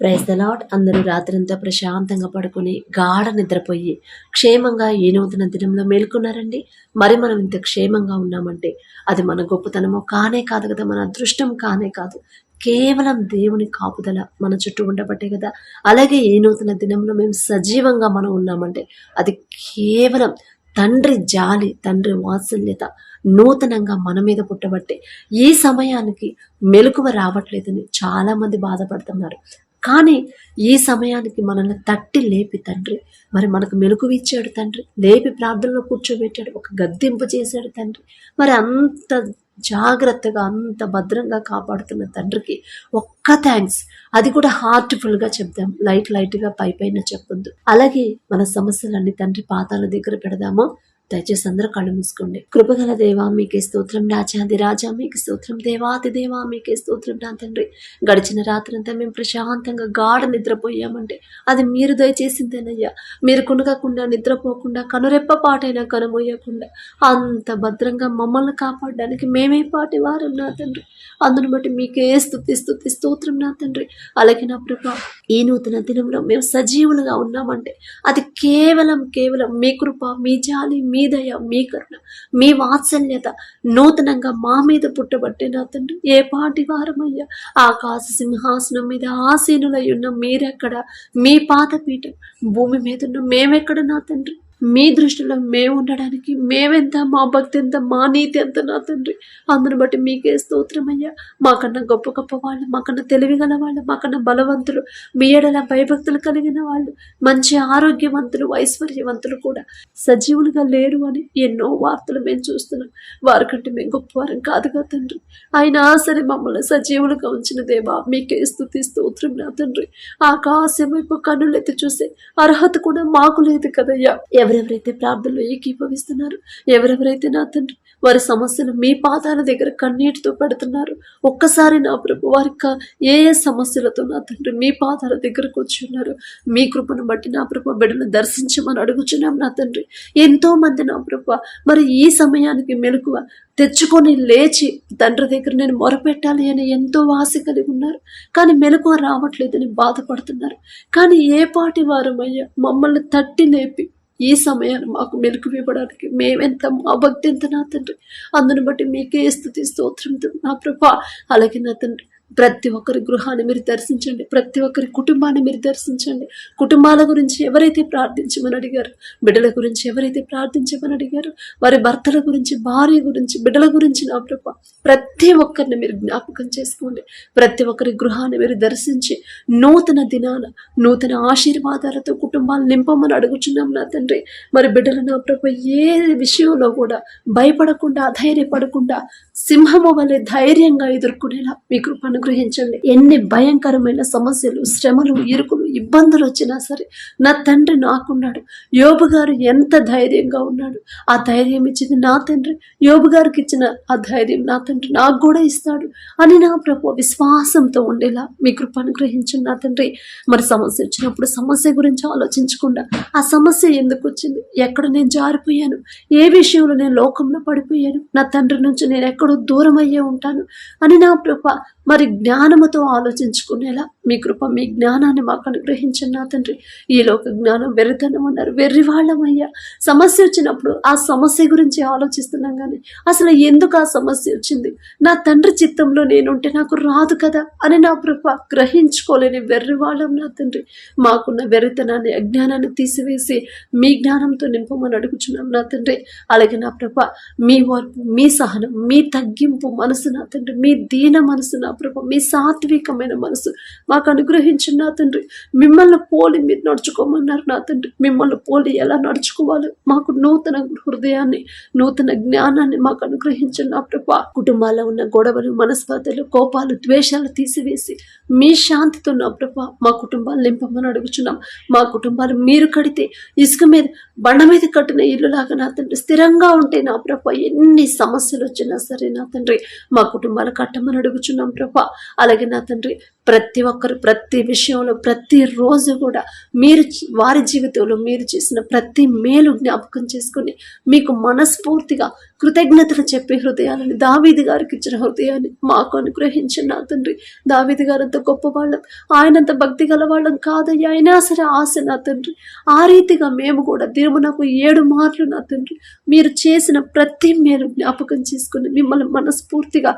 Praise the lot అందరూ రాత్రంతా ప్రశాంతంగా పడుకొని గాఢ నిద్రపోయి క్షేమంగా ఈ నూతన దినంలో మేల్కొన్నారండి. మరి మనం ఇంత క్షేమంగా ఉన్నామంటే అది మన గొప్పతనమో కానే కాదు కదా మన అదృష్టం కానే కాదు. కేవలం దేవుని కాపుదల మన చుట్టూ ఉండబట్టే కదా. అలాగే ఈ నూతన దినంలో మేము సజీవంగా మనం ఉన్నామంటే అది కేవలం తండ్రి జాలి తండ్రి వాత్సల్యత నూతనంగా మన మీద పుట్టబట్టే ఈ సమయానికి మెలకువ రావట్లేదని చాలామంది బాధపడుతున్నారు. కానీ ఈ సమయానికి మనల్ని తట్టి లేపి తండ్రి మరి మనకు మెలకు ఇచ్చాడు తండ్రి లేపి ప్రార్థనలో కూర్చోబెట్టాడు ఒక గద్దెంపు చేశాడు తండ్రి మరి అంత జాగ్రత్తగా అంత భద్రంగా కాపాడుతున్న తండ్రికి ఒక్క థ్యాంక్స్ అది కూడా హార్ట్ఫుల్గా చెప్దాం లైట్ లైట్గా పై పైన చెప్పొద్దు. అలాగే మన సమస్యలన్నీ తండ్రి పాతాల దగ్గర పెడదాము. దయచేసి అందరూ కళ్ళు మూసుకోండి. కృపగల దేవా మీకే స్తోత్రం. రాజాది రాజా మీకు స్తోత్రం. దేవాది దేవా మీకే స్తోత్రం నా తండ్రి. గడిచిన రాత్రంతా మేము ప్రశాంతంగా గాఢ నిద్రపోయామంటే అది మీరు దయచేసిందేనయ్యా. మీరు కొనగకుండా నిద్రపోకుండా కనురెప్ప పాటైనా కనుమోయకుండా అంత భద్రంగా మమ్మల్ని కాపాడడానికి మేమే పాటి వారు నా తండ్రి. అందును బట్టి మీకే స్థుతి స్థుతి స్తోత్రం నా తండ్రి. అలాగే నా ప్రభా ఈ నూతన దినంలో మేము సజీవులుగా ఉన్నామంటే అది కేవలం కేవలం మీ కృప మీ జాలి మీ దయ మీ కరుణ మీ వాత్సల్యత నూతనంగా మా మీద పుట్టబట్టే నా తండ్రి. ఏ పాటి వారమయ్యా ఆకాశ సింహాసనం మీద ఆసీనులై ఉన్న మీరెక్కడ? మీ పాదపీఠం భూమి మీద ఉన్న మేమెక్కడ నా తండ్రి? మీ దృష్టిలో మేము ఉండడానికి మేమెంత మా భక్తి ఎంత మా నీతి ఎంత నా తండ్రి? అందును బట్టి మీకే స్తోత్రమయ్యా. మాకన్నా గొప్ప గొప్ప వాళ్ళు మాకన్నా తెలివి గల వాళ్ళు మాకన్నా బలవంతులు మీ ఎడల భయభక్తులు కలిగిన వాళ్ళు మంచి ఆరోగ్యవంతులు ఐశ్వర్యవంతులు కూడా సజీవులుగా లేరు అని ఎన్నో వార్తలు మేము చూస్తున్నాం. వారికంటే మేము గొప్పవారం కాదుగా తండ్రి. అయినా సరే మమ్మల్ని సజీవులుగా ఉంచిన దేవా మీకే స్థుతి స్తోత్రం నా తండ్రి. ఆకాశం వైపు కన్నులెత్తి చూసే అర్హత కూడా మాకు లేదు కదయ్యా. ఎవరెవరైతే ప్రార్థనలో ఏకీభవిస్తున్నారు ఎవరెవరైతే నా తండ్రి వారి సమస్యలు మీ పాదాల దగ్గర కన్నీటితో పెడుతున్నారు ఒక్కసారి నా ప్రభు వారి ఏ ఏ సమస్యలతో నా తండ్రి మీ పాదాల దగ్గరకు వచ్చి ఉన్నారు మీ కృపను బట్టి నా ప్రభు బిడ్డను దర్శించమని అడుగుచున్నాం నా తండ్రి. ఎంతో మంది నా ప్రభు మరి ఈ సమయానికి మెలకువ తెచ్చుకొని లేచి తండ్రి దగ్గర నేను మొరపెట్టాలి అని ఎంతో ఆశ కలిగి ఉన్నారు. కానీ మెలకువ రావట్లేదని బాధపడుతున్నారు. కానీ ఏ పాటి వారమయ్యా మమ్మల్ని తట్టి లేపి ఈ సమయాన్ని మాకు మెలకు ఇవ్వడానికి మేమెంత మా భక్తి ఎంత నా తండ్రి. అందుని బట్టి మీకే స్థుతి స్తోత్రం నా ప్రభా. అలాగే నా తండ్రి. ప్రతి ఒక్కరి గృహాన్ని మీరు దర్శించండి. ప్రతి ఒక్కరి కుటుంబాన్ని మీరు దర్శించండి. కుటుంబాల గురించి ఎవరైతే ప్రార్థించమని అడిగారు? బిడ్డల గురించి ఎవరైతే ప్రార్థించమని అడిగారు? వారి భర్తల గురించి భార్య గురించి బిడ్డల గురించి నా ప్రభ ప్రతి ఒక్కరిని మీరు జ్ఞాపకం చేసుకోండి. ప్రతి ఒక్కరి గృహాన్ని మీరు దర్శించి నూతన దినాన నూతన ఆశీర్వాదాలతో కుటుంబాలు నింపమని అడుగుచున్నాం నా తండ్రి. మరి బిడ్డలు నా ప్రభ ఏ విషయంలో కూడా భయపడకుండా అధైర్యపడకుండా సింహము వలె ధైర్యంగా ఎదుర్కొనేలా మీ కృప అనుగ్రహించండి. ఎన్ని భయంకరమైన సమస్యలు శ్రమలు ఇరుకులు ఇబ్బందులు వచ్చినా సరే నా తండ్రి నాకున్నాడు. యోబు గారు ఎంత ధైర్యంగా ఉన్నాడు. ఆ ధైర్యం ఇచ్చింది నా తండ్రి. యోబు గారికి ఇచ్చిన ఆ ధైర్యం నా తండ్రి నాకు కూడా ఇస్తాడు అని నా ప్రభు విశ్వాసంతో ఉండేలా మీ కృప అనుగ్రహించండి నా తండ్రి. మరి సమస్య వచ్చినప్పుడు సమస్య గురించి ఆలోచించకుండా ఆ సమస్య ఎందుకు వచ్చింది? ఎక్కడ నేను జారిపోయాను? ఏ విషయంలో నేను లోకంలో పడిపోయాను? నా తండ్రి నుంచి నేను ఎక్కడ దూరం అయ్యే ఉంటాను. అని నా కృప మరి జ్ఞానముతో ఆలోచించుకునేలా మీ కృప మీ జ్ఞానాన్ని మాకు అనుగ్రహించండి నా తండ్రి. ఈ లోక జ్ఞానం వెర్రితనం అన్నారు వెర్రివాళ్ళమయ్యా. సమస్య వచ్చినప్పుడు ఆ సమస్య గురించి ఆలోచిస్తున్నాం కానీ అసలు ఎందుకు ఆ సమస్య వచ్చింది? నా తండ్రి చిత్తంలో నేనుంటే నాకు రాదు కదా అని నా కృప గ్రహించుకోలేని వెర్రివాళ్ళం నా తండ్రి. మాకున్న వెర్రితనాన్ని అజ్ఞానాన్ని తీసివేసి మీ జ్ఞానంతో నింపమని అడుగుచున్నాం నా తండ్రి. అలాగే నా ప్రభ మీ ఓర్పు మీ సహనం మీ తగ్గింపు మనసు నా తండ్రి మీ దీన మనసు నా ప్రభు మీ సాత్వికమైన మనసు మాకు అనుగ్రహించిన నా తండ్రి. మిమ్మల్ని పోలి మీరు నడుచుకోమన్నారు నా తండ్రి. మిమ్మల్ని పోలి ఎలా నడుచుకోవాలి మాకు నూతన హృదయాన్ని నూతన జ్ఞానాన్ని మాకు అనుగ్రహించిన నా ప్రభ. కుటుంబాల్లో ఉన్న గొడవలు మనస్పర్ధలు కోపాలు ద్వేషాలు తీసివేసి మీ శాంతితో నా ప్రభ మా కుటుంబాలు నింపమని అడుగుచున్నాం. మా కుటుంబాలు మీరు కడితే ఇసుక మీద బండ మీద కట్టిన ఇల్లులాగా నా తండ్రి స్థిరంగా ఉంటే నా ప్రభా ఎన్ని సమస్యలు వచ్చినా సరే నా తండ్రి మా కుటుంబాలు కట్టమని అడుగుచున్నాం ప్రభ ప్రభా. అలాగే నా తండ్రి ప్రతి ఒక్కరు ప్రతి విషయంలో ప్రతి రోజు కూడా మీరు వారి జీవితంలో మీరు చేసిన ప్రతి మేలు జ్ఞాపకం చేసుకుని మీకు మనస్ఫూర్తిగా కృతజ్ఞతలు చెప్పే హృదయాలని దావీది గారికి ఇచ్చిన హృదయాన్ని మాకు అనుగ్రహించిన నా తండ్రి. దావీది గారు అంత గొప్పవాళ్ళం ఆయనంత భక్తి గల వాళ్ళం కాదయ్యా అయినా సరే ఆశ నా తండ్రి. ఆ రీతిగా మేము కూడా దినమునకు ఏడు మార్లు నా తండ్రి. మీరు చేసిన ప్రతి మేలు జ్ఞాపకం చేసుకుని మిమ్మల్ని మనస్ఫూర్తిగా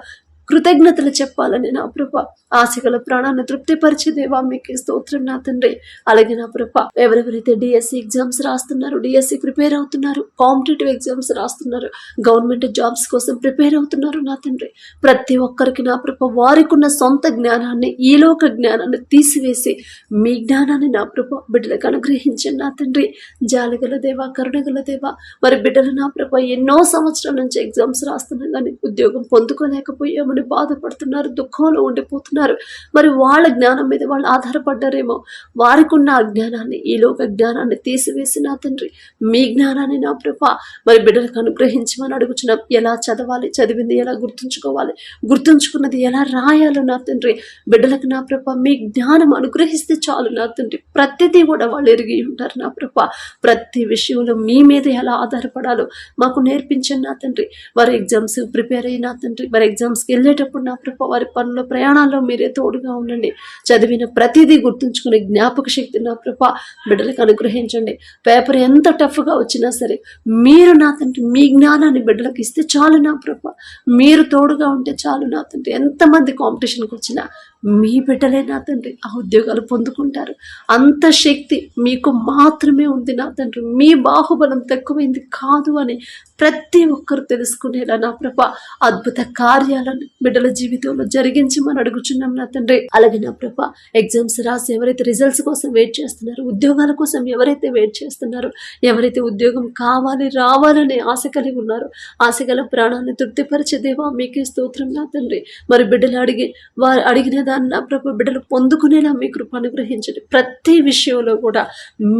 కృతజ్ఞతలు చెప్పాలని నా ప్రభ. ఆశగల ప్రాణాన్ని తృప్తిపరిచే దేవా మీకు స్తోత్రం నా తండ్రి. అలాగే నా ప్రభ ఎవరెవరైతే డిఎస్సి ఎగ్జామ్స్ రాస్తున్నారు డిఎస్సి ప్రిపేర్ అవుతున్నారు కాంపిటేటివ్ ఎగ్జామ్స్ రాస్తున్నారు గవర్నమెంట్ జాబ్స్ కోసం ప్రిపేర్ అవుతున్నారు నా తండ్రి. ప్రతి ఒక్కరికి నా ప్రభ వారికి ఉన్న సొంత జ్ఞానాన్ని ఈలోక జ్ఞానాన్ని తీసివేసి మీ జ్ఞానాన్ని నా ప్రభ బిడ్డలకు అనుగ్రహించండి నా తండ్రి. జాలిగల దేవా కరుణగల దేవా మరి బిడ్డలు నా ప్రభ ఎన్నో సంవత్సరాల నుంచి ఎగ్జామ్స్ రాస్తున్నా కానీ ఉద్యోగం పొందుకోలేకపోయాము ఉండి బాధపడుతున్నారు దుఃఖంలో ఉండిపోతున్నారు. మరి వాళ్ళ జ్ఞానం మీద వాళ్ళు ఆధారపడ్డారేమో. వారికి ఉన్న ఆ జ్ఞానాన్ని ఈ లోక జ్ఞానాన్ని తీసివేసి నా తండ్రి. మీ జ్ఞానాన్ని నా ప్రభ. మరి బిడ్డలకు అనుగ్రహించమని అడుగుచున్నాం. ఎలా చదవాలి చదివింది ఎలా గుర్తుంచుకోవాలి గుర్తుంచుకున్నది ఎలా రాయాలో నా తండ్రి. బిడ్డలకు నా ప్రభ మీ జ్ఞానం అనుగ్రహిస్తే చాలు నా తండ్రి. ప్రతిదీ కూడా వాళ్ళు ఎరిగి ఉంటారు నా ప్రభ. ప్రతి విషయంలో మీ మీద ఎలా ఆధారపడాలో మాకు నేర్పించండి నా తండ్రి. వారి ఎగ్జామ్స్ ప్రిపేర్ అయిన తండ్రి. వారి ఎగ్జామ్స్కి వెళ్ళి వెళ్ళేటప్పుడు నా ప్రభ వారి పనుల ప్రయాణాల్లో మీరే తోడుగా ఉండండి. చదివిన ప్రతిదీ గుర్తుంచుకునే జ్ఞాపక శక్తి నా ప్రభ బిడ్డలకు అనుగ్రహించండి. పేపర్ ఎంత టఫ్గా వచ్చినా సరే మీరు నా తండ్రి మీ జ్ఞానాన్ని బిడ్డలకు ఇస్తే చాలు నా ప్రభ. మీరు తోడుగా ఉంటే చాలు నా తండ్రి. ఎంతమంది కాంపిటీషన్కి వచ్చినా మీ బిడ్డలే నా తండ్రి. ఆ ఉద్యోగాలు పొందుకుంటారు. అంత శక్తి మీకు మాత్రమే ఉంది నా తండ్రి. మీ బాహుబలం తక్కువైంది కాదు అని ప్రతి ఒక్కరు తెలుసుకునేలా నా ప్రభ అద్భుత కార్యాలను బిడ్డల జీవితంలో జరిగించమని అడుగుచున్నాం నా తండ్రి. అలాగే నా ప్రభ ఎగ్జామ్స్ రాసి ఎవరైతే రిజల్ట్స్ కోసం వెయిట్ చేస్తున్నారో ఉద్యోగాల కోసం ఎవరైతే వెయిట్ చేస్తున్నారో ఎవరైతే ఉద్యోగం కావాలి రావాలనే ఆశ కలిగి ఉన్నారో ఆశ గల ప్రాణాన్ని తృప్తిపరిచే దేవా మీకే స్తోత్రం నా తండ్రి. మరి బిడ్డలు అడిగి వారు అడిగిన దాన్ని నా ప్రభు బిడ్డలు పొందుకునేలా మీ కృప అనుగ్రహించండి. ప్రతి విషయంలో కూడా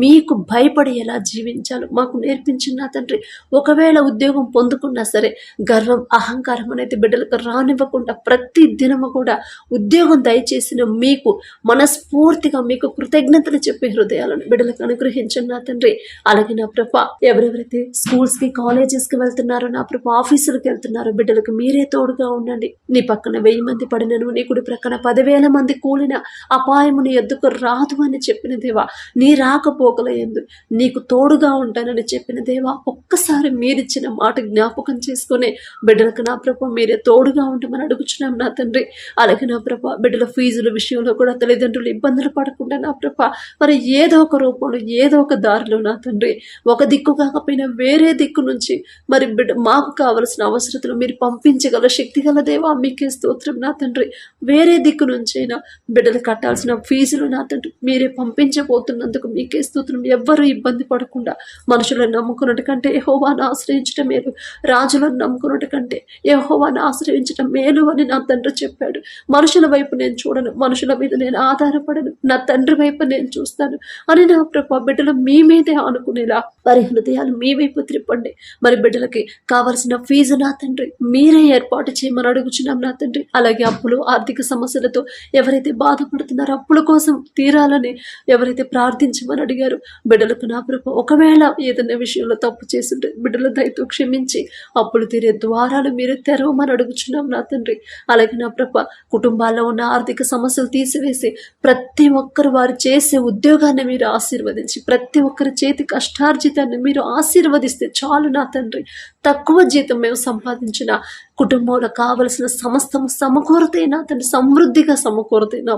మీకు భయపడి ఎలా జీవించాలో. మాకు నేర్పించిన తండ్రి ఒకవేళ ఉద్యోగం పొందుకున్నా సరే గర్వం అహంకారం అనేది బిడ్డలకు రానివ్వకుండా ప్రతి దినము కూడా ఉద్యోగం దయచేసిన మీకు మనస్ఫూర్తిగా మీకు కృతజ్ఞతలు చెప్పే హృదయాలను బిడ్డలకు అనుగ్రహించండి నా తండ్రి. అలాగే నా ప్రభ ఎవరెవరైతే స్కూల్స్కి కాలేజెస్కి వెళ్తున్నారో నా ప్రభ ఆఫీసులకు వెళ్తున్నారో బిడ్డలకు మీరే తోడుగా ఉండండి. నీ పక్కన వెయ్యి మంది పడినను నీ కుడి ప్రక్కన పదివేల మంది కూలిన అపాయముని ఎద్దుకు రాదు అని చెప్పిన దేవా నీ రాకపోకల ఎందు నీకు తోడుగా ఉంటానని చెప్పిన దేవా ఒక్కసారి మీరిచ్చిన మాట జ్ఞాపకం చేసుకునే బిడ్డలకు నా ప్రభ మీరే తోడుగా ఉండమని అడుగుచున్నాం నా తండ్రి. అలాగే నా ప్రభ బిడ్డల ఫీజుల విషయంలో కూడా తల్లిదండ్రులు ఇబ్బందులు పడకుండా నా ప్రభ మరి ఏదో ఒక రూపంలో ఏదో ఒక దారిలో నా తండ్రి ఒక దిక్కు కాకపోయినా వేరే దిక్కు నుంచి మరి బిడ్డ మాకు కావలసిన అవసరతలు మీరు పంపించగల శక్తి గల దేవా మీకే స్తోత్రం నా తండ్రి. వేరే దిక్కు నుంచైనా బిడ్డలు కట్టాల్సిన ఫీజులు నా తండ్రి మీరే పంపించబోతున్నందుకు మీకే స్తోత్రం. ఎవ్వరూ ఇబ్బంది పడకుండా మనుషులను నమ్ముకున్నట్టు కంటే యహోవాను ఆశ్రయించడం మేలు. రాజులను నమ్ముకున్నట్టు కంటే యహోవాను ఆశ్రయించడం మేలు అని నా తండ్రి చెప్పాడు. మనుషుల వైపు నేను చూడను. మనుషుల మీద నేను ఆధారపడను. నా తండ్రి వైపు నేను చూస్తాను అని నా ప్రభా బిడ్డలు మీ మీదే అనుకునేలా వారి హృదయాలు మీ వైపు త్రిప్పండి. మరి బిడ్డలకి కావలసిన ఫీజు నా తండ్రి మీరే ఏర్పాటు చేయమని అడుగుచున్నాం నా తండ్రి. అలాగే అప్పులు ఆర్థిక సమస్యలతో ఎవరైతే బాధపడుతున్నారో అప్పుల కోసం తీరాలని ఎవరైతే ప్రార్థించమని అడిగారు బిడ్డలకు నా ప్రభు ఒకవేళ ఏదైనా విషయంలో తప్పు చేస్తుంటే బిడ్డల దయతో క్షమించి అప్పులు తీరే ద్వారాలు మీరు తెరవమని అడుగుచున్నాం నా తండ్రి. అలాగే నా ప్రభ కుటుంబాల్లో ఉన్న ఆర్థిక సమస్యలు తీసివేసి ప్రతి ఒక్కరు వారు చేసే ఉద్యోగాన్ని మీరు ఆశీర్వదించి ప్రతి ఒక్కరి చేతి కష్టార్జితాన్ని మీరు ఆశీర్వదిస్తే చాలు నా తండ్రి. తక్కువ జీతం మేము సంపాదించిన కుటుంబంలో కావలసిన సమస్తము సమకూరతైన తండ్రి సమృద్ధిగా సమకూరతే నా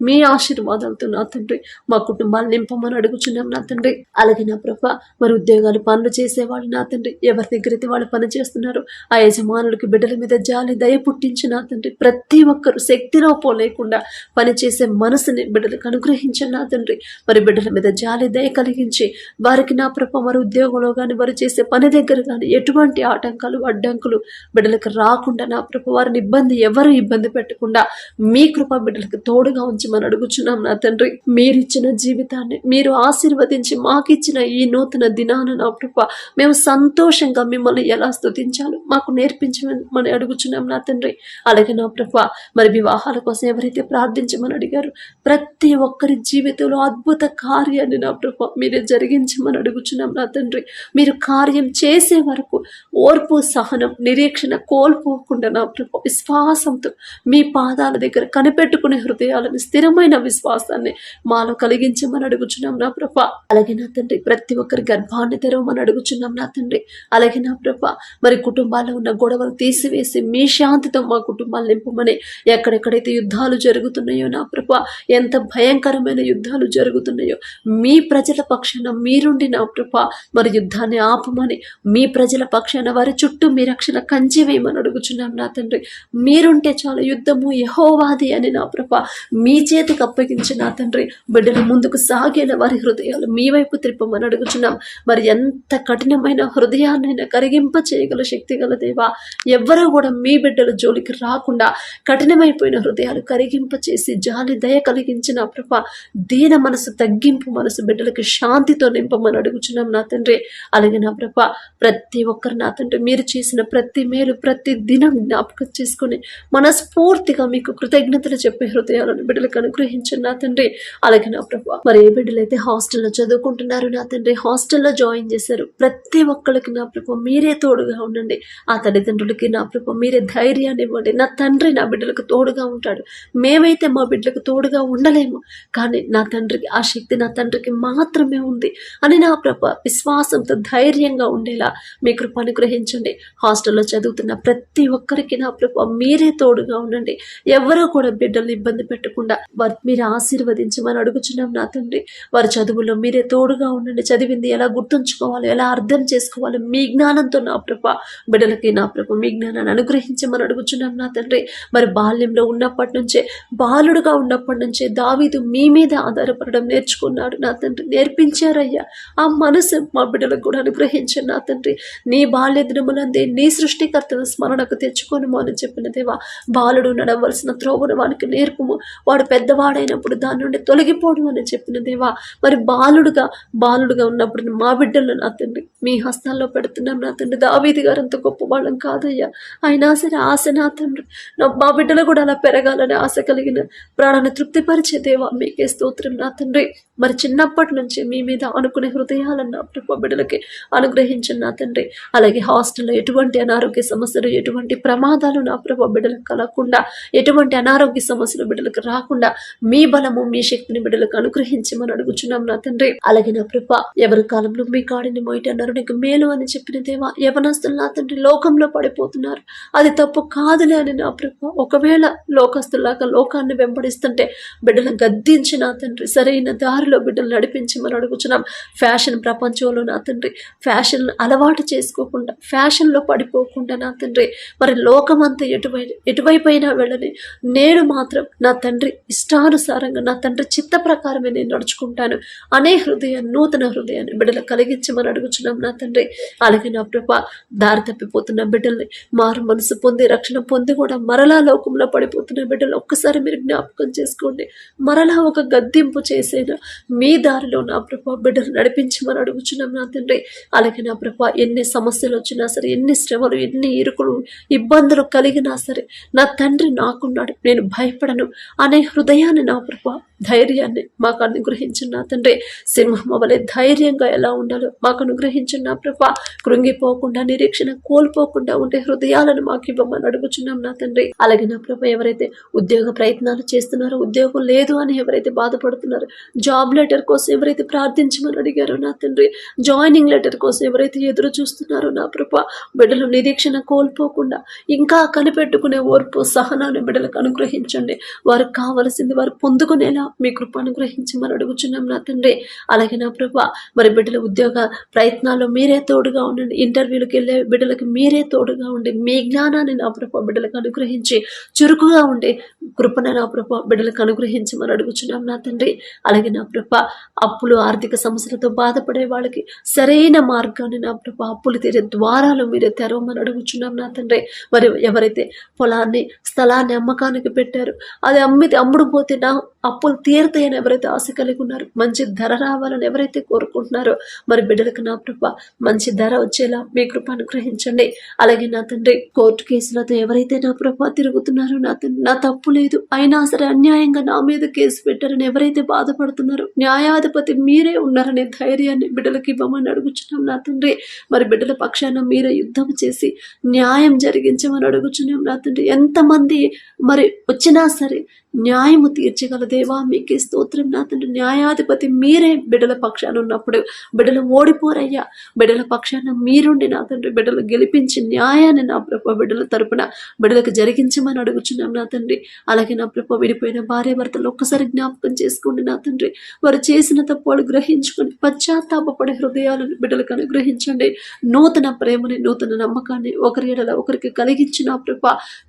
మీ ఆశీర్వాదాలతో నా తండ్రి మా కుటుంబాలు నింపమని అడుగుచున్నాం నా తండ్రి. అలాగే నా ప్రభ మరి ఉద్యోగాలు పనులు చేసేవాళ్ళు నా తండ్రి ఎవరి దగ్గర అయితే వాళ్ళు పని చేస్తున్నారు ఆ యజమానులకి బిడ్డల మీద జాలి దయ పుట్టించిన తండ్రి ప్రతి ఒక్కరు శక్తిలో పోలేకుండా పనిచేసే మనసుని బిడ్డలకు అనుగ్రహించిన నా తండ్రి. మరి బిడ్డల మీద జాలి దయ కలిగించి వారికి నా ప్రభ మరి ఉద్యోగంలో కానీ వారు చేసే పని దగ్గర కానీ ఎటువంటి ఆటంకాలు అడ్డంకులు బిడ్డల బిడ్డలకు రాకుండా నా ప్రభు వారిని ఇబ్బంది ఎవరు ఇబ్బంది పెట్టకుండా మీ కృప బిడ్డలకు తోడుగా ఉంచమని అడుగుచున్నాం నా తండ్రి. మీరిచ్చిన జీవితాన్ని మీరు ఆశీర్వదించి మాకిచ్చిన ఈ నూతన దినాన నా ప్రభు మేము సంతోషంగా మిమ్మల్ని ఎలా స్తుతించాలో మాకు నేర్పించమని అడుగుచున్నాం నా తండ్రి. అలాగే నా ప్రభు మరి వివాహాల కోసం ఎవరైతే ప్రార్థించమని అడిగారు ప్రతి ఒక్కరి జీవితంలో అద్భుత కార్యాన్ని నా ప్రభు మీరే జరిగించమని అడుగుచున్నాం నా తండ్రి. మీరు కార్యం చేసే వరకు ఓర్పు సహనం నిరీక్షణ కోల్పోకుండా నా ప్రభు. విశ్వాసంతో మీ పాదాల దగ్గర కనిపెట్టుకునే హృదయాలను స్థిరమైన విశ్వాసాన్ని మాలో కలిగించమని అడుగుచున్నాం నా ప్రభ. అలాగే నా తండ్రి ప్రతి ఒక్కరి గర్భాన్ని తెరవమని అడుగుచున్నాం నా తండ్రి. అలాగే నా ప్రభ మరి కుటుంబాల్లో ఉన్న గొడవలు తీసివేసి మీ శాంతితో మా కుటుంబాలు నింపమని ఎక్కడెక్కడైతే యుద్ధాలు జరుగుతున్నాయో నా ప్రభ ఎంత భయంకరమైన యుద్ధాలు జరుగుతున్నాయో మీ ప్రజల పక్షాన మీరుండి నా ప్రభ మరి యుద్ధాన్ని ఆపమని మీ ప్రజల పక్షాన వారి చుట్టూ మీ రక్షణ కంచి సహాయం అడుగుచున్నాం నా తండ్రి? మీరుంటే చాలు యుద్ధము యహోవాది అని నా ప్రభ మీ చేతికి అప్పగించి నా తండ్రి. బిడ్డల ముందుకు సాగేలా వారి హృదయాలు మీ వైపు త్రిప్పమని అడుగుచున్నాం. మరి ఎంత కఠినమైన హృదయాన్నైనా కరిగింప చేయగల శక్తి గల దేవా ఎవ్వరూ కూడా మీ బిడ్డల జోలికి రాకుండా కఠినమైపోయిన హృదయాలు కరిగింప చేసి జాలి దయ కలిగించిన ప్రభ దీన మనసు తగ్గింపు మనసు బిడ్డలకి శాంతితో నింపమని అడుగుచున్నాం నా తండ్రి. అలాగే నా ప్రభ ప్రతి ఒక్కరు నా తండ్రి మీరు చేసిన ప్రతి మేలు ప్రతి దినం జ్ఞాపకం చేసుకుని మనస్ఫూర్తిగా మీకు కృతజ్ఞతలు చెప్పే హృదయాలను బిడ్డలకు అనుగ్రహించండి నా తండ్రి. అలాగే నా ప్రభు మరి ఏ బిడ్డలైతే హాస్టల్లో చదువుకుంటున్నారు నా తండ్రి హాస్టల్లో జాయిన్ చేశారు ప్రతి ఒక్కరికి నా ప్రభు మీరే తోడుగా ఉండండి. ఆ తల్లిదండ్రులకి నా ప్రభు మీరే ధైర్యాన్ని ఇవ్వండి. నా తండ్రి నా బిడ్డలకు తోడుగా ఉంటాడు. మేమైతే మా బిడ్డలకు తోడుగా ఉండలేము. కానీ నా తండ్రికి ఆ శక్తి నా తండ్రికి మాత్రమే ఉంది అని నా ప్రభ విశ్వాసంతో ధైర్యంగా ఉండేలా మీ కృప అనుగ్రహించండి. హాస్టల్లో చదువుతున్న ప్రతి ఒక్కరికి నా ప్రభు మీరే తోడుగా ఉండండి. ఎవరూ కూడా బిడ్డల్ని ఇబ్బంది పెట్టకుండా వారు మీరు ఆశీర్వదించమని అడుగుచున్నాం నా తండ్రి. వారి చదువుల్లో మీరే తోడుగా ఉండండి. చదివింది ఎలా గుర్తుంచుకోవాలి ఎలా అర్థం చేసుకోవాలి మీ జ్ఞానంతో నా ప్రభ బిడ్డలకి నా ప్రభు మీ జ్ఞానాన్ని అనుగ్రహించమని అడుగుచున్నాం నా తండ్రి. మరి బాల్యంలో ఉన్నప్పటి నుంచే బాలుడుగా ఉన్నప్పటి నుంచే దావీదు మీ మీద ఆధారపడడం నేర్చుకున్నాడు నా తండ్రి. నేర్పించారయ్యా. ఆ మనసు మా బిడ్డలకు కూడా అనుగ్రహించండి నా తండ్రి. నీ బాల్య దినములందే నీ సృష్టికర్త సృష్టికర్తను స్మరణకు తెచ్చుకోను అని చెప్పిన దేవా బాలుడు నడవలసిన త్రోవను వానికి నేర్పుము. వాడు పెద్దవాడైనప్పుడు దాని నుండి తొలగిపోడు అని చెప్పిన దేవా మరి బాలుడుగా బాలుడుగా ఉన్నప్పుడు మా బిడ్డలను నా తండ్రి మీ హస్తాల్లో పెడుతున్నాం నా తండ్రి. దావీది గారు అంత గొప్ప వాళ్ళం కాదయ్యా. అయినా సరే ఆశ నా తండ్రి. నా మా బిడ్డలు కూడా అలా పెరగాలని ఆశ కలిగిన ప్రాణాన్ని తృప్తిపరిచే దేవా మీకే స్తోత్రం నా తండ్రి. మరి చిన్నప్పటి నుంచి మీ మీద అనుకునే హృదయాలను నా ప్రభు బిడ్డలకి అనుగ్రహించిన నా తండ్రి. అలాగే హాస్టల్లో ఎటువంటి అనారోగ్య సమస్యలు ఎటువంటి ప్రమాదాలు నా ప్రభు బిడ్డలకు కలగకుండా ఎటువంటి అనారోగ్య సమస్యలు బిడ్డలకు రాకుండా మీ బలము మీ శక్తిని బిడ్డలకు అనుగ్రహించమని అడుగుచున్నాం నా తండ్రి. అలాగే నా ప్రభ ఎవరి కాలంలో మీ కాడిని మొయిటి అన్నారు నీకు మేలు అని చెప్పిన దేవా యవనస్తులు నా తండ్రి లోకంలో పడిపోతున్నారు. అది తప్పు కాదులే అని నా ప్రభ ఒకవేళ లోకస్తులాగా లోకాన్ని వెంబడిస్తుంటే బిడ్డలను గద్దించి నా తండ్రి సరైన దారిలో బిడ్డలు నడిపించి మనం అడుగుచున్నాం. ఫ్యాషన్ ప్రపంచంలో నా తండ్రి ఫ్యాషన్ అలవాటు చేసుకోకుండా ఫ్యాషన్లో పడిపోకుండా నా తండ్రి మరి లోకమంతా ఎటువై ఎటువైపు అయినా వెళ్ళని నేను మాత్రం నా తండ్రి ఇష్టానుసారంగా నా తండ్రి చిత్త ప్రకారమే నేను నడుచుకుంటాను. అనే హృదయం నూతన హృదయాన్ని బిడ్డలు కలిగించమని అడుగుచున్నాం నా తండ్రి. అలాగే నా ప్రభ దారి తప్పిపోతున్న బిడ్డల్ని మారు మనసు పొంది రక్షణ పొంది కూడా మరలా లోకంలో పడిపోతున్న బిడ్డలు ఒక్కసారి మీరు జ్ఞాపకం చేసుకోండి. మరలా ఒక గద్దింపు చేసేన మీ దారిలో నా ప్రభా బిడ్డలు నడిపించమని అడుగుచున్నాం నా తండ్రి. అలాగే నా ప్రభా ఎన్ని సమస్యలు వచ్చినా సరే ఎన్ని శ్రమలు ఎన్ని ఇరుకులు ఇబ్బందులు కలిగినా సరే నా తండ్రి నాకున్నాడు. నేను భయపడను. అనే హృదయాన్ని నా ప్రభ ధైర్యాన్ని మాకు అనుగ్రహించిన నా తండ్రి సింహం వలె ధైర్యంగా ఎలా ఉండాలో మాకు అనుగ్రహించిన నా ప్రభా కృంగిపోకుండా నిరీక్షణ కోల్పోకుండా ఉండే హృదయాలను మాకు ఇవ్వమని అడుగుచున్నాం నా తండ్రి. అలాగే నా ప్రభా ఎవరైతే ఉద్యోగ ప్రయత్నాలు చేస్తున్నారో ఉద్యోగం లేదు అని ఎవరైతే బాధపడుతున్నారో జాబ్ లెటర్ కోసం ఎవరైతే ప్రార్థించమని అడిగారో నా తండ్రి జాయినింగ్ లెటర్ కోసం ఎవరైతే ఎదురు చూస్తున్నారో నా ప్రభా బిడ్డలు నిరీక్షణ కోల్పోకుండా ఇంకా కనిపెట్టుకునే ఓర్పు సహనాన్ని బిడ్డలకు అనుగ్రహించండి. వారికి కావలసింది వారు పొందుకునేలా మీ కృప అనుగ్రహించమని అడుగుచున్నాం నా తండ్రి. అలాగే నా ప్రభ మరి బిడ్డల ఉద్యోగ ప్రయత్నాల్లో మీరే తోడుగా ఉండండి. ఇంటర్వ్యూలకు వెళ్ళే బిడ్డలకు మీరే తోడుగా ఉండి మీ జ్ఞానాన్ని నా ప్రభ బిడ్డలకు అనుగ్రహించి చురుకుగా ఉండే కృపణ నా ప్రభ బిడ్డలకు అనుగ్రహించమని అడుగుచున్నాం నా తండ్రి. అలాగే నా ప్రభ అప్పులు ఆర్థిక సమస్యలతో బాధపడే వాళ్ళకి సరైన మార్గాన్ని నా ప్రభ అప్పులు తీరే ద్వారాలు మీరే తెరవమని అడుగుచున్నాం అడుగుచున్నాం నా తండ్రి మరి ఎవరైతే పొలాన్ని స్థలాన్ని అమ్మకానికి పెట్టారు అది అమ్మితే అమ్ముడు పోతే నా అప్పులు తీరుతాయని ఎవరైతే ఆశ కలిగి ఉన్నారు మంచి ధర రావాలని ఎవరైతే కోరుకుంటున్నారో మరి బిడ్డలకు నా కృప మంచి ధర వచ్చేలా మీ కృప అనుగ్రహించండి. అలాగే నా తండ్రి కోర్టు కేసులతో ఎవరైతే నా ప్రభ తిరుగుతున్నారో నా తండ్రి నా తప్పు లేదు అయినా సరే అన్యాయంగా నా మీద కేసు పెట్టారని ఎవరైతే బాధపడుతున్నారో న్యాయాధిపతి మీరే ఉన్నారనే ధైర్యాన్ని బిడ్డలకి ఇవ్వమని అడుగుచున్నాం నా తండ్రి. మరి బిడ్డల పక్షాన మీరే యుద్ధం చేసి న్యాయం జరిగించమని అడుగుచున్నాం నా తండ్రి. ఎంతమంది మరి వచ్చినా సరే న్యాయము తీర్చగల దేవా మీకే స్తోత్రం. నా తండ్రి న్యాయాధిపతి మీరే బిడ్డల పక్షాన ఉన్నప్పుడు బిడ్డలు ఓడిపోరయ్యా. బిడ్డల పక్షాన మీరుండి నా తండ్రి బిడ్డలు గెలిపించి న్యాయాన్ని నా ప్రభ బిడ్డల తరపున బిడ్డలకు జరిగించమని అడుగుచున్నాం నా తండ్రి. అలాగే నా ప్రభ విడిపోయిన భార్య భర్తలు ఒక్కసారి జ్ఞాపకం చేసుకోండి నా తండ్రి. వారు చేసిన తప్పులు గ్రహించుకొని పశ్చాత్తాపపడే హృదయాలను బిడ్డలకు అనుగ్రహించండి. నూతన ప్రేమని నూతన నమ్మకాన్ని ఒకరి ఎడల ఒకరికి కలిగించిన ప్రభ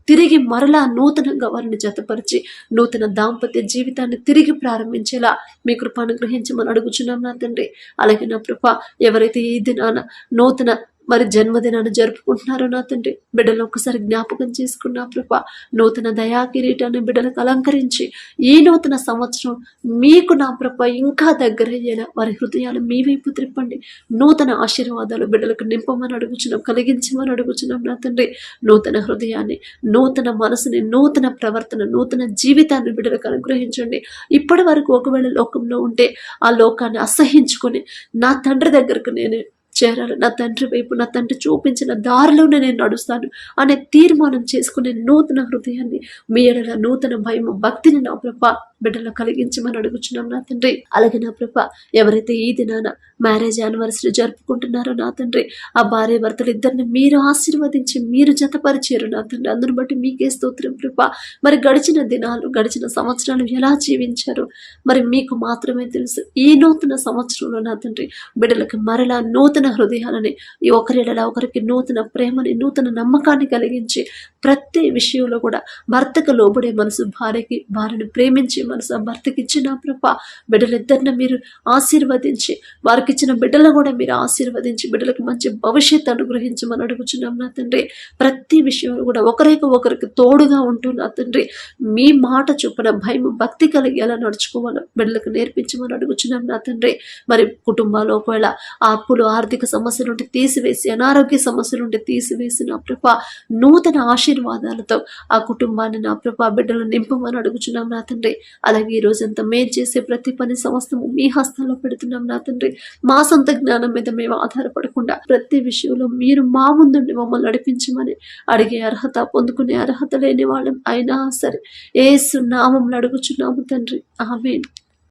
తిరిగి మరలా నూతనంగా వారిని జతపరిచి నూతన దాంపత్య జీవితాన్ని తిరిగి ప్రారంభించేలా మీ కృప అనుగ్రహించమని అడుగుచున్నాం నా తండ్రి. అలాగే నా కృప ఎవరైతే ఈ దినాన నూతన మరి జన్మదినాన్ని జరుపుకుంటున్నారు నా తండ్రి. బిడ్డలు ఒక్కసారి జ్ఞాపకం చేసుకున్న కృప నూతన దయా కిరీటాన్ని బిడ్డలకు అలంకరించి ఈ నూతన సంవత్సరం మీకు నా ప్రభ ఇంకా దగ్గరయ్యేలా వారి హృదయాలు మీ వైపు త్రిప్పండి. నూతన ఆశీర్వాదాలు బిడ్డలకు నింపమని అడుగుచున్నాం కలిగించమని అడుగుచున్నాం నా తండ్రి. నూతన హృదయాన్ని నూతన మనసుని నూతన ప్రవర్తన నూతన జీవితాన్ని బిడ్డలకు అనుగ్రహించండి. ఇప్పటి వరకు ఒకవేళ లోకంలో ఉంటే ఆ లోకాన్ని అసహించుకొని నా తండ్రి దగ్గరకు నేను చేరాలి నా తండ్రి వైపు నా తండ్రి చూపించిన దారిలోనే నేను నడుస్తాను అనే తీర్మానం చేసుకునే నూతన హృదయాన్ని మీ ఎడల నూతన భయం భక్తిని నా ప్రభ బిడ్డలో కలిగించమని అడుగుచున్నాం నా తండ్రి. అలాగే నా ప్రభ ఎవరైతే ఈ దినాన మ్యారేజ్ యానివర్సరీ జరుపుకుంటున్నారో నా తండ్రి ఆ భార్య భర్తలు ఇద్దరిని మీరు ఆశీర్వదించి మీరు జతపరిచారు నా తండ్రి. అందును బట్టి మీకే స్తోత్రం కృప మరి గడిచిన దినాలు గడిచిన సంవత్సరాలు ఎలా జీవించారు? మరి మీకు మాత్రమే తెలుసు ఈ నూతన సంవత్సరంలో నా తండ్రి బిడ్డలకు మరలా నూతన హృదయాలని ఈ ఒకరిడలా ఒకరికి నూతన ప్రేమని నూతన నమ్మకాన్ని కలిగించి ప్రతి విషయంలో కూడా భర్తకు లోబడే మనసు భార్యకి భార్యను ప్రేమించే మనసు ఆ భర్తకి ఇచ్చిన ప్రభ బిడ్డలిద్దరిని మీరు ఆశీర్వదించి వారికి ఇచ్చిన బిడ్డలు కూడా మీరు ఆశీర్వదించి బిడ్డలకు మంచి భవిష్యత్తు అనుగ్రహించమని అడుగుచున్నాం నా తండ్రి. ప్రతి విషయంలో కూడా ఒకరికి ఒకరికి తోడుగా ఉంటూ నా తండ్రి. మీ మాట చొప్పున భయం భక్తి కలిగి ఎలా నడుచుకోవాలో బిడ్డలకు నేర్పించమని అడుగుచున్నాం నా తండ్రి. మరి కుటుంబాలు ఒకవేళ ఆ అప్పులు ఆర్థిక సమస్యల నుండి తీసివేసి అనారోగ్య సమస్య నుండి తీసివేసి నా ప్రభ నూతన ఆశీర్వాదాలతో ఆ కుటుంబాన్ని నా ప్రభ బిడ్డలు నింపమని అడుగుచున్నాం నా తండ్రి. అలాగే ఈ రోజంతా మేము చేసే ప్రతి పని సమస్తము మీ హస్తంలో పెడుతున్నాం నా తండ్రి. మా సొంత జ్ఞానం మీద మేము ఆధారపడకుండా ప్రతి విషయంలో మీరు మా ముందుండి మమ్మల్ని నడిపించమని అడిగే అర్హత పొందుకునే అర్హత లేని వాళ్ళం అయినా సరే ఏ నామంలో అడుగుచున్నాము తండ్రి. ఆమె